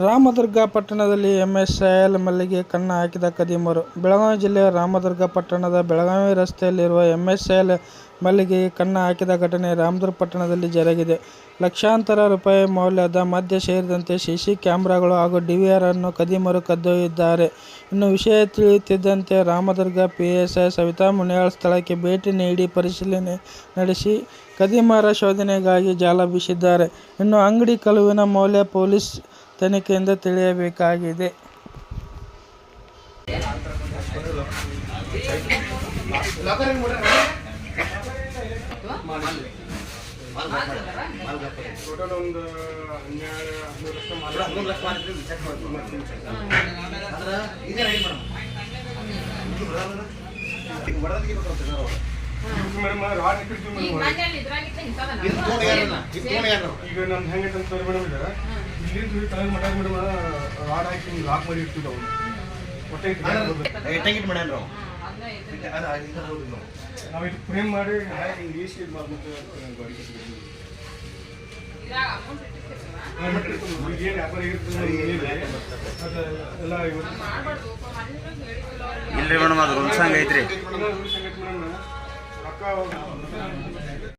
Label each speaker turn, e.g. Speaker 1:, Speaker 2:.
Speaker 1: ರಾಮದುರ್ಗ ಪಟ್ಟಣದಲ್ಲಿ ಎಂಎಸ್ಐಎಲ್ ಮಲ್ಲಿಗೆ ಕನ್ನ ಹಾಕಿದ ಕದೀಮರು ಬೆಳಗಾವಿ ಜಿಲ್ಲೆಯ ರಾಮದುರ್ಗ ಪಟ್ಟಣದ ಬೆಳಗಾವಿ ರಸ್ತೆಯಲ್ಲಿರುವ ಎಂಎಸ್ಐಎಲ್ ಮಲ್ಲಿಗೆ ಕನ್ನ ಹಾಕಿದ ಘಟನೆ ರಾಮದುರ್ಗ ಪಟ್ಟಣದಲ್ಲಿ ಜರುಗಿದೆ. ಲಕ್ಷಾಂತರ ರೂಪಾಯಿ ಮೌಲ್ಯದ ಮದ್ಯ ಸೇರಿದಂತೆ ಸಿಸಿ ಕ್ಯಾಮ್ರಾಗಳು ಹಾಗೂ ಡಿವಿಆರ್ ಅನ್ನು ಕದೀಮರು ಕದ್ದೊಯ್ದಿದ್ದಾರೆ. ಇನ್ನು ವಿಷಯ ತಿಳಿಯುತ್ತಿದ್ದಂತೆ ರಾಮದುರ್ಗ ಪಿಎಸ್ಐ ಸವಿತಾ ಮುನಿಯಾಳ್ ಸ್ಥಳಕ್ಕೆ ಭೇಟಿ ನೀಡಿ ಪರಿಶೀಲನೆ ನಡೆಸಿ ಕದೀಮರ ಶೋಧನೆಗಾಗಿ ಜಾಲ ಬೀಸಿದ್ದಾರೆ. ಇನ್ನು ಅಂಗಡಿ ಕಲುವಿನ ಮೌಲ್ಯ ಪೊಲೀಸ್ ತನಿಖೆಯಿಂದ ತಿಳಿಯಬೇಕಾಗಿದೆ.
Speaker 2: ಟೋಟಲ್ ಒಂದು ಹನ್ನೆರಡು ಲಕ್ಷ
Speaker 3: ಅಂದ್ರೆ ಈಗ ರೆಡಿ ಮೇಡಮ್ ಈಗ ಬಡದಕ್ಕೆ ಬರ್ತಾರೆ
Speaker 2: ಮೇಡಮ್ ರಾಡ್ ಇಟ್ಟಿರ್ತೀವಿ ಮೇಡಮ್ ಈಗ ನಮ್ದು ಅಂತ ಮೇಡಮ್ ಈಗ. ಇಲ್ಲಿಂದ ತಲೆಗೆ ಮಟ್ಟ ಮೇಡಮ್ ರಾಡ್ ಹಾಕಿ ಲಾಕ್ ಮಾಡಿ ಇರ್ತೀವಿ ನಾವು
Speaker 3: ಮಾಡ್ಯಾನ ನಾವು
Speaker 4: ಇದು
Speaker 2: ಫ್ರೇಮ್ ಮಾಡಿ ಹಿಂಗೆ ಇದು ಮಾಡ್ಬಿಟ್ಟು ಗಾಡಿ ಕಟ್ಟಿದ್ದೀವಿ ಅದು ಎಲ್ಲ ಇವತ್ತು.
Speaker 5: ಇಲ್ರಿ ಮೇಡಮ್ ಅದು ರೂಲ್ಸ್ ಹಂಗೈತ್ರಿ
Speaker 2: welcome.